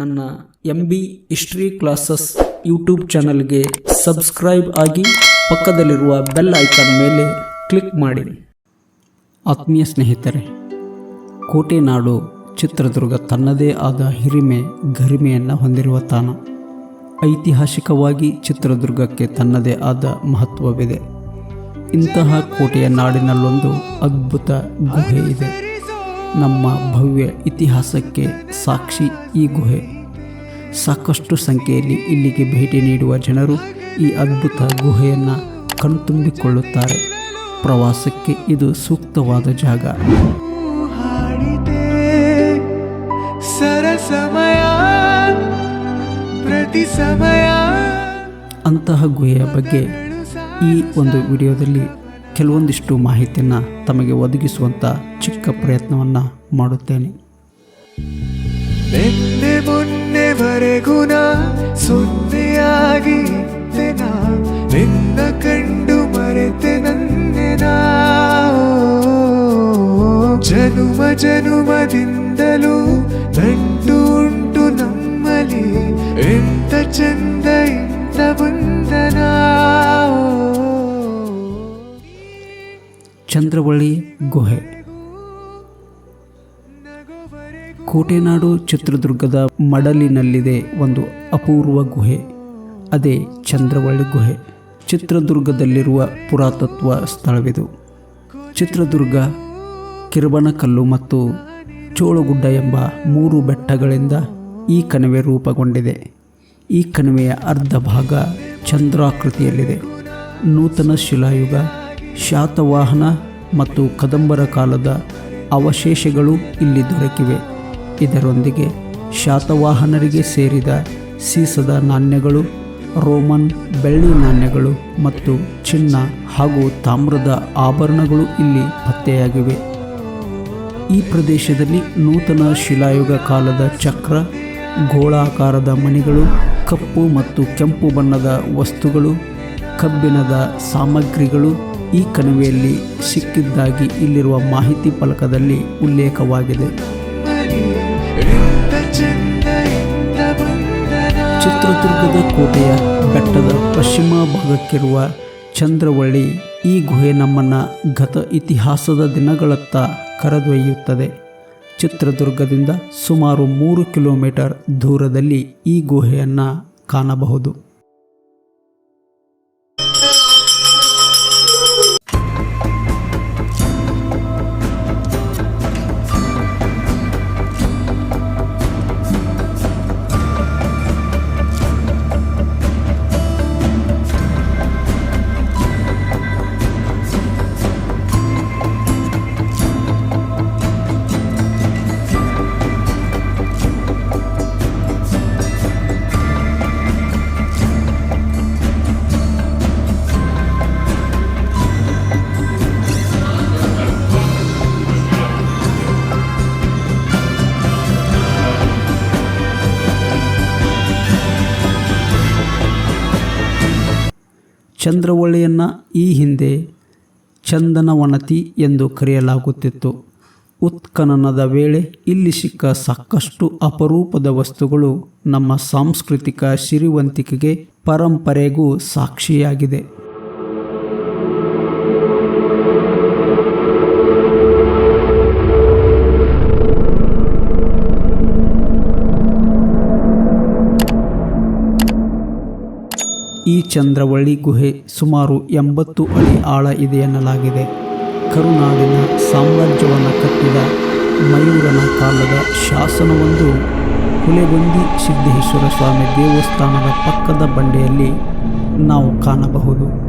ನನ್ನ M B history classes YouTube ಚಾನಲ್ಗೆ subscribe ಆಗಿ ಪಕ್ಕದಲ್ಲಿರುವ ಬೆಲ್ ಐಕಾನ್ ಮೇಲೆ ಕ್ಲಿಕ್ ಮಾಡಿ. ಆತ್ಮೀಯ ಸ್ನೇಹಿತರೆ ಕೋಟೆ ನಾಡು ಚಿತ್ರದುರ್ಗ ತನ್ನದೇ ಆದ ಹಿರಿಮೆ ಗರಿಮೆಯನ್ನು ಹೊಂದಿರುವ ತಾಣ. ಐತಿಹಾಸಿಕವಾಗಿ ಚಿತ್ರದುರ್ಗಕ್ಕೆ ತನ್ನದೇ ಆದ ಮಹತ್ವವಿದೆ. ಇಂತಹ ಕೋಟೆಯ ನಾಡಿನಲ್ಲೊಂದು ಅದ್ಭುತ ಗುಹೆ ಇದೆ. ನಮ್ಮ ಭವ್ಯ ಇತಿಹಾಸಕ್ಕೆ ಸಾಕ್ಷಿ ಈ ಗುಹೆ. ಸಾಕಷ್ಟು ಸಂಖ್ಯೆಯಲ್ಲಿ ಇಲ್ಲಿಗೆ ಭೇಟಿ ನೀಡುವ ಜನರು ಈ ಅದ್ಭುತ ಗುಹೆಯನ್ನು ಕಣ್ತುಂಬಿಕೊಳ್ಳುತ್ತಾರೆ. ಪ್ರವಾಸಕ್ಕೆ ಇದು ಸೂಕ್ತವಾದ ಜಾಗ. ಪ್ರತಿ ಸಮಯ ಅಂತಹ ಗುಹೆಯ ಬಗ್ಗೆ ಈ ಒಂದು ವಿಡಿಯೋದಲ್ಲಿ ಕೆಲವೊಂದಿಷ್ಟು ಮಾಹಿತಿಯನ್ನು ತಮಗೆ ಒದಗಿಸುವಂಥ ಚಿಕ್ಕ ಪ್ರಯತ್ನವನ್ನು ಮಾಡುತ್ತೇನೆ. ನಿನ್ನೆ ಮೊನ್ನೆವರೆಗೂ ನಾ ಸೊನ್ನೆಯಾಗಿದ್ದೆ ನಾ ನಿನ್ನ ಕಂಡು ಮರೆತೆ ನನ್ನೆನ? ಜನುಮ ಜನುಮದಿಂದಲೂ ನಂಟು ಉಂಟು ನಮ್ಮಲ್ಲಿ. ಎಂತ ಚಂದ ಇಂತ ಬಂದನ? ಚಂದ್ರವಳ್ಳಿ ಗುಹೆ. ಕೋಟೆನಾಡು ಚಿತ್ರದುರ್ಗದ ಮಡಲಿನಲ್ಲಿದೆ ಒಂದು ಅಪೂರ್ವ ಗುಹೆ. ಅದೇ ಚಂದ್ರವಳ್ಳಿ ಗುಹೆ. ಚಿತ್ರದುರ್ಗದಲ್ಲಿರುವ ಪುರಾತತ್ವ ಸ್ಥಳವಿದು. ಚಿತ್ರದುರ್ಗ ಕಿರುಬನಕಲ್ಲು ಮತ್ತು ಚೋಳಗುಡ್ಡ ಎಂಬ ಮೂರು ಬೆಟ್ಟಗಳಿಂದ ಈ ಕಣಿವೆ ರೂಪುಗೊಂಡಿದೆ. ಈ ಕಣಿವೆಯ ಅರ್ಧ ಭಾಗ ಚಂದ್ರಾಕೃತಿಯಲ್ಲಿದೆ. ನೂತನ ಶಿಲಾಯುಗ ಶಾತವಾಹನ ಮತ್ತು ಕದಂಬರ ಕಾಲದ ಅವಶೇಷಗಳು ಇಲ್ಲಿ ದೊರಕಿವೆ. ಇದರೊಂದಿಗೆ ಶಾತವಾಹನರಿಗೆ ಸೇರಿದ ಸೀಸದ ನಾಣ್ಯಗಳು, ರೋಮನ್ ಬೆಳ್ಳಿ ನಾಣ್ಯಗಳು ಮತ್ತು ಚಿನ್ನ ಹಾಗೂ ತಾಮ್ರದ ಆಭರಣಗಳು ಇಲ್ಲಿ ಪತ್ತೆಯಾಗಿವೆ. ಈ ಪ್ರದೇಶದಲ್ಲಿ ನೂತನ ಶಿಲಾಯುಗ ಕಾಲದ ಚಕ್ರ, ಗೋಳಾಕಾರದ ಮಣಿಗಳು, ಕಪ್ಪು ಮತ್ತು ಕೆಂಪು ಬಣ್ಣದ ವಸ್ತುಗಳು, ಕಬ್ಬಿಣದ ಸಾಮಗ್ರಿಗಳು ಈ ಕಣಿವೆಯಲ್ಲಿ ಸಿಕ್ಕಿದ್ದಾಗಿ ಇಲ್ಲಿರುವ ಮಾಹಿತಿ ಫಲಕದಲ್ಲಿ ಉಲ್ಲೇಖವಾಗಿದೆ. ಚಿತ್ರದುರ್ಗದ ಕೋಟೆಯ ಬೆಟ್ಟದ ಪಶ್ಚಿಮ ಭಾಗಕ್ಕಿರುವ ಚಂದ್ರವಳ್ಳಿ ಈ ಗುಹೆ ನಮ್ಮನ್ನು ಗತ ಇತಿಹಾಸದ ದಿನಗಳತ್ತ ಕರೆದೊಯ್ಯುತ್ತದೆ. ಚಿತ್ರದುರ್ಗದಿಂದ ಸುಮಾರು ಮೂರು ಕಿಲೋಮೀಟರ್ ದೂರದಲ್ಲಿ ಈ ಗುಹೆಯನ್ನು ಕಾಣಬಹುದು. ಚಂದ್ರವಳ್ಳಿಯನ್ನು ಈ ಹಿಂದೆ ಚಂದನವನತಿ ಎಂದು ಕರೆಯಲಾಗುತ್ತಿತ್ತು. ಉತ್ಖನನದ ವೇಳೆ ಇಲ್ಲಿ ಸಿಕ್ಕ ಸಾಕಷ್ಟು ಅಪರೂಪದ ವಸ್ತುಗಳು ನಮ್ಮ ಸಾಂಸ್ಕೃತಿಕ ಸಿರಿವಂತಿಕೆಗೆ ಪರಂಪರೆಗೂ ಸಾಕ್ಷಿಯಾಗಿದೆ. ಈ ಚಂದ್ರವಳ್ಳಿ ಗುಹೆ ಸುಮಾರು ಎಂಬತ್ತು ಅಡಿ ಆಳ ಇದೆ ಎನ್ನಲಾಗಿದೆ. ಕರುನಾಡಿನ ಸಾಮ್ರಾಜ್ಯವನ್ನು ಕಟ್ಟಿದ ಮಯೂರನ ಕಾಲದ ಶಾಸನವೊಂದು ಹುಲೆಗೊಂದಿ ಸಿದ್ದೇಶ್ವರ ಸ್ವಾಮಿ ದೇವಸ್ಥಾನದ ಪಕ್ಕದ ಬಂಡೆಯಲ್ಲಿ ನಾವು ಕಾಣಬಹುದು.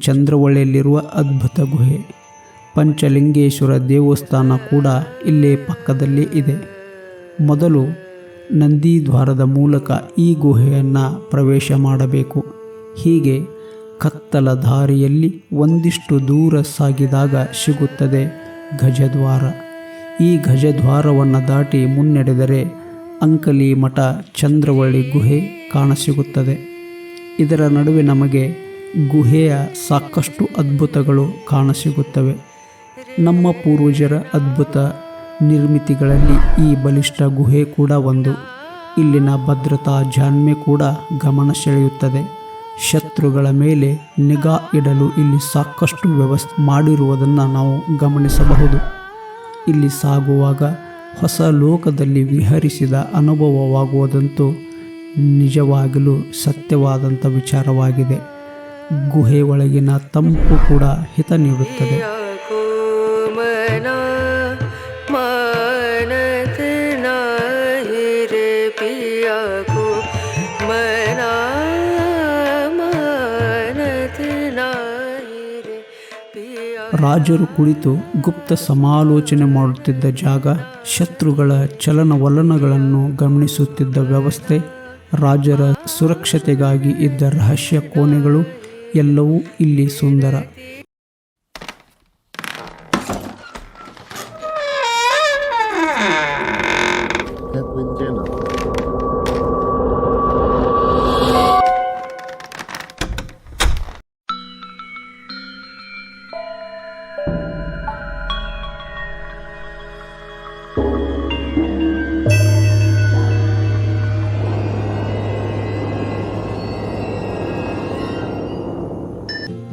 ಚಂದ್ರವಳ್ಳಿಯಲ್ಲಿರುವ ಅದ್ಭುತ ಗುಹೆ. ಪಂಚಲಿಂಗೇಶ್ವರ ದೇವಸ್ಥಾನ ಕೂಡ ಇಲ್ಲೇ ಪಕ್ಕದಲ್ಲೇ ಇದೆ. ಮೊದಲು ನಂದಿದ್ವಾರದ ಮೂಲಕ ಈ ಗುಹೆಯನ್ನು ಪ್ರವೇಶ ಮಾಡಬೇಕು. ಹೀಗೆ ಕತ್ತಲ ದಾರಿಯಲ್ಲಿ ಒಂದಿಷ್ಟು ದೂರ ಸಾಗಿದಾಗ ಸಿಗುತ್ತದೆ ಗಜದ್ವಾರ. ಈ ಗಜದ್ವಾರವನ್ನು ದಾಟಿ ಮುನ್ನಡೆದರೆ ಅಂಕಲಿ ಮಠ ಚಂದ್ರವಳ್ಳಿ ಗುಹೆ ಕಾಣಸಿಗುತ್ತದೆ. ಇದರ ನಡುವೆ ನಮಗೆ ಗುಹೆಯ ಸಾಕಷ್ಟು ಅದ್ಭುತಗಳು ಕಾಣಸಿಗುತ್ತವೆ. ನಮ್ಮ ಪೂರ್ವಜರ ಅದ್ಭುತ ನಿರ್ಮಿತಿಗಳಲ್ಲಿ ಈ ಬಲಿಷ್ಠ ಗುಹೆ ಕೂಡ ಒಂದು. ಇಲ್ಲಿನ ಭದ್ರತಾ ಜಾಣ್ಮೆ ಕೂಡ ಗಮನ ಸೆಳೆಯುತ್ತದೆ ಶತ್ರುಗಳ ಮೇಲೆ ನಿಗಾ ಇಡಲು ಇಲ್ಲಿ ಸಾಕಷ್ಟು ವ್ಯವಸ್ಥೆ ಮಾಡಿರುವುದನ್ನು ನಾವು ಗಮನಿಸಬಹುದು. ಇಲ್ಲಿ ಸಾಗುವಾಗ ಹೊಸ ಲೋಕದಲ್ಲಿ ವಿಹರಿಸಿದ ಅನುಭವವಾಗುವುದಂತೂ ನಿಜವಾಗಲೂ ಸತ್ಯವಾದಂಥ ವಿಚಾರವಾಗಿದೆ. ಗುಹೆ ಒಳಗಿನ ತಂಪು ಕೂಡ ಹಿತ ನೀಡುತ್ತದೆ. ರಾಜರು ಕುಳಿತು ಗುಪ್ತ ಸಮಾಲೋಚನೆ ಮಾಡುತ್ತಿದ್ದ ಜಾಗ, ಶತ್ರುಗಳ ಚಲನವಲನಗಳನ್ನು ಗಮನಿಸುತ್ತಿದ್ದ ವ್ಯವಸ್ಥೆ, ರಾಜರ ಸುರಕ್ಷತೆಗಾಗಿ ಇದ್ದ ರಹಸ್ಯ ಕೋಣೆಗಳು ಎಲ್ಲವೂ ಇಲ್ಲಿ ಸುಂದರ.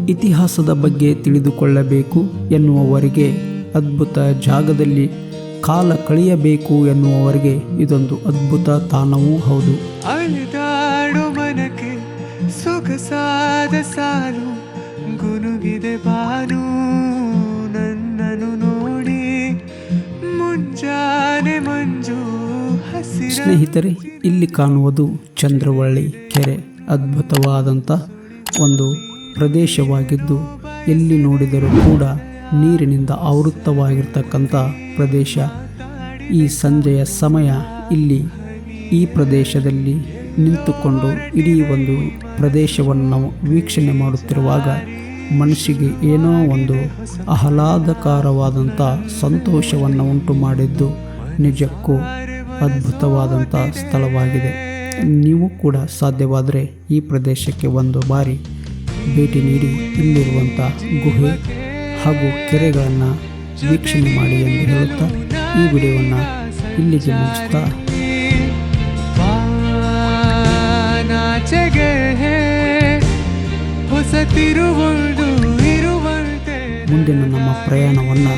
ಇತಿಹಾಸದ ಬಗ್ಗೆ ತಿಳಿದುಕೊಳ್ಳಬೇಕು ಎನ್ನುವವರಿಗೆ ಅದ್ಭುತ ಜಾಗದಲ್ಲಿ ಕಾಲ ಕಳೆಯಬೇಕು ಎನ್ನುವವರಿಗೆ ಇದೊಂದು ಅದ್ಭುತ ತಾಣವೂ ಹೌದು. ಅಳಿದಾಡು ಮನಕ್ಕೆ ಸೊಗಸಾದ ಸಾಲು ಗುನುಗಿದೆ ಬಾನು ನನ್ನನು ನೋಡಿ ಮುಂಜಾನೆ ಮಂಜು ಸ್ನೇಹಿತರೆ ಇಲ್ಲಿ ಕಾಣುವುದು ಚಂದ್ರವಳ್ಳಿ ಕೆರೆ ಅದ್ಭುತವಾದಂಥ ಒಂದು ಪ್ರದೇಶವಾಗಿದ್ದು ಎಲ್ಲಿ ನೋಡಿದರೂ ಕೂಡ ನೀರಿನಿಂದ ಆವೃತ್ತವಾಗಿರ್ತಕ್ಕಂಥ ಪ್ರದೇಶ. ಈ ಸಂಜೆಯ ಸಮಯ ಇಲ್ಲಿ ಈ ಪ್ರದೇಶದಲ್ಲಿ ನಿಂತುಕೊಂಡು ಇಡೀ ಒಂದು ಪ್ರದೇಶವನ್ನು ನಾವು ವೀಕ್ಷಣೆ ಮಾಡುತ್ತಿರುವಾಗ ಮನಸ್ಸಿಗೆ ಏನೋ ಒಂದು ಆಹ್ಲಾದಕರವಾದಂಥ ಸಂತೋಷವನ್ನು ಉಂಟು ಮಾಡಿದ್ದು ನಿಜಕ್ಕೂ ಅದ್ಭುತವಾದಂಥ ಸ್ಥಳವಾಗಿದೆ. ನೀವು ಕೂಡ ಸಾಧ್ಯವಾದರೆ ಈ ಪ್ರದೇಶಕ್ಕೆ ಒಂದು ಬಾರಿ ಭೇಟಿ ನೀಡಿ ಇಲ್ಲಿರುವಂಥ ಗುಹೆ ಹಾಗೂ ಕೆರೆಗಳನ್ನು ವೀಕ್ಷಣೆ ಮಾಡಿ ಎಂದು ಹೇಳುತ್ತಾ ಈ ವಿಡಿಯೋವನ್ನು ಇಲ್ಲಿಗೆ ಮುಗಿಸ್ತಾ ಮುಂದಿನ ನಮ್ಮ ಪ್ರಯಾಣವನ್ನು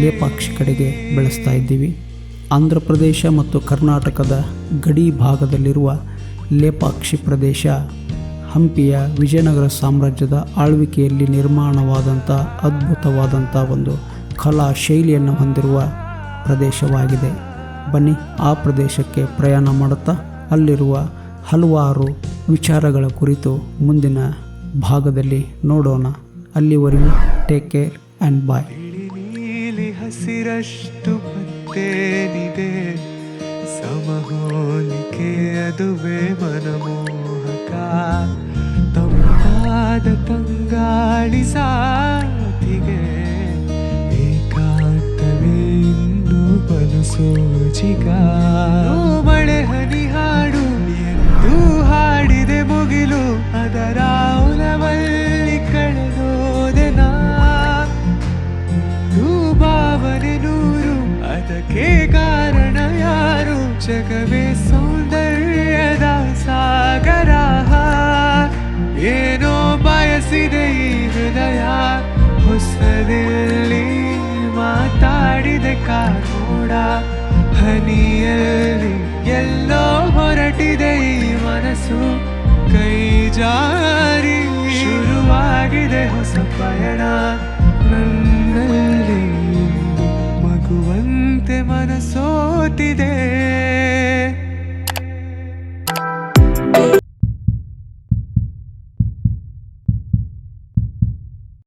ಲೇಪಾಕ್ಷಿ ಕಡೆಗೆ ಬೆಳೆಸ್ತಾ ಇದ್ದೀವಿ. ಆಂಧ್ರ ಪ್ರದೇಶ ಮತ್ತು ಕರ್ನಾಟಕದ ಗಡಿ ಭಾಗದಲ್ಲಿರುವ ಲೇಪಾಕ್ಷಿ ಪ್ರದೇಶ ಹಂಪಿಯ ವಿಜಯನಗರ ಸಾಮ್ರಾಜ್ಯದ ಆಳ್ವಿಕೆಯಲ್ಲಿ ನಿರ್ಮಾಣವಾದಂಥ ಅದ್ಭುತವಾದಂಥ ಒಂದು ಕಲಾ ಶೈಲಿಯನ್ನು ಹೊಂದಿರುವ ಪ್ರದೇಶವಾಗಿದೆ. ಬನ್ನಿ ಆ ಪ್ರದೇಶಕ್ಕೆ ಪ್ರಯಾಣ ಮಾಡುತ್ತಾ ಅಲ್ಲಿರುವ ಹಲವಾರು ವಿಚಾರಗಳ ಕುರಿತು ಮುಂದಿನ ಭಾಗದಲ್ಲಿ ನೋಡೋಣ. ಅಲ್ಲಿವರೆಗೂ ಟೇಕ್ ಕೇರ್ ಆ್ಯಂಡ್ ಬಾಯ್ ಹಸಿರಷ್ಟು ಸಮಹೋಲಿಕೆ ಅದುವೇ ಮನಮೋಹಕ ತಂಪಾದ ತಂಗಾಳಿ ಸಾತಿಗೆ ಏಕಾಂತವೇ ಇನ್ನು ಬಲು ಸೋಜಿಗ ಮಳೆ ಹನಿ ಹಾಡು ಎಂದು ಹಾಡಿದೆ ಮುಗಿಲು, ಅದರ ಉಲವಲ್ಲಿ ಕಳೆದೋದೆ ನಾ. ಭಾವನೆ ನೂರು, ಅದಕ್ಕೆ ಕಾರಣ ಯಾರು? ಜಗವೇ ಸೌಂದರ್ಯದ ಬಯಸಿದೆ ಈ ಹೃದಯ, ಹೊಸದಿಲ್ಲಿ ಮಾತಾಡಿದೆ ಕಾನೋಡ ಹನಿಯಲ್ಲಿ ಎಲ್ಲೋ ಹೊರಟಿದೆ ಈ ಮನಸ್ಸು. ಕೈ ಜಾರಿ ಶುರುವಾಗಿದೆ ಹೊಸ ಪಯಣ. ನನ್ನಲ್ಲಿ ಮಗುವಂತೆ ಮನಸೋತಿದೆ.